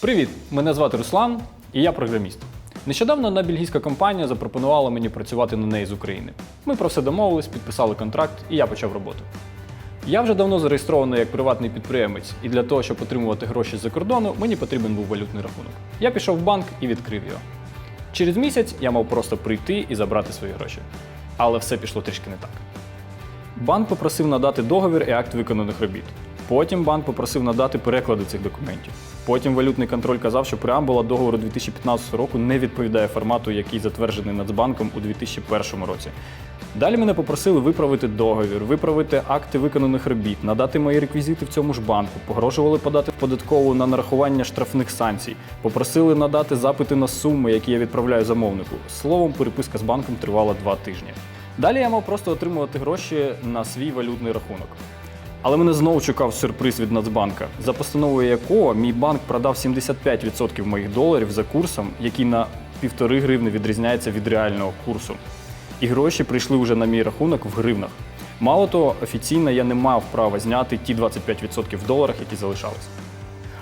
Привіт! Мене звати Руслан, і я програміст. Нещодавно одна бельгійська компанія запропонувала мені працювати на неї з України. Ми про все домовились, підписали контракт, і я почав роботу. Я вже давно зареєстрований як приватний підприємець, і для того, щоб отримувати гроші з-за кордону, мені потрібен був валютний рахунок. Я пішов в банк і відкрив його. Через місяць я мав просто прийти і забрати свої гроші. Але все пішло трішки не так. Банк попросив надати договір і акт виконаних робіт. Потім банк попросив надати переклади цих документів. Потім валютний контроль казав, що преамбула договору 2015 року не відповідає формату, який затверджений Нацбанком у 2001 році. Далі мене попросили виправити договір, виправити акти виконаних робіт, надати мої реквізити в цьому ж банку, погрожували подати податкову на нарахування штрафних санкцій, попросили надати запити на суми, які я відправляю замовнику. Словом, переписка з банком тривала два тижні. Далі я мав просто отримувати гроші на свій валютний рахунок. Але мене знову чекав сюрприз від Нацбанка, за постановою якого мій банк продав 75% моїх доларів за курсом, який на півтори гривни відрізняється від реального курсу. І гроші прийшли вже на мій рахунок в гривнах. Мало того, офіційно я не мав права зняти ті 25% в доларах, які залишались.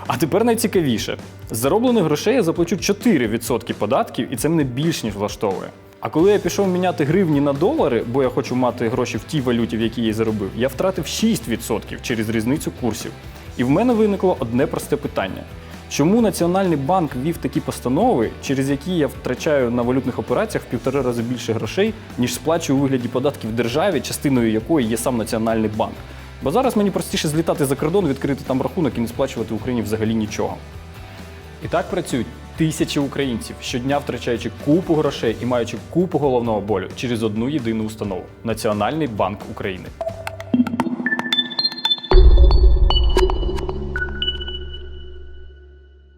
А тепер найцікавіше: з зароблених грошей я заплачу 4% податків, і це мене більш ніж влаштовує. А коли я пішов міняти гривні на долари, бо я хочу мати гроші в тій валюті, в якій я заробив, я втратив 6% через різницю курсів. І в мене виникло одне просте питання: чому Національний банк вів такі постанови, через які я втрачаю на валютних операціях в півтори рази більше грошей, ніж сплачую у вигляді податків державі, частиною якої є сам Національний банк? Бо зараз мені простіше злітати за кордон, відкрити там рахунок і не сплачувати Україні взагалі нічого. І так працюють тисячі українців, щодня втрачаючи купу грошей і маючи купу головного болю через одну єдину установу Національний банк України.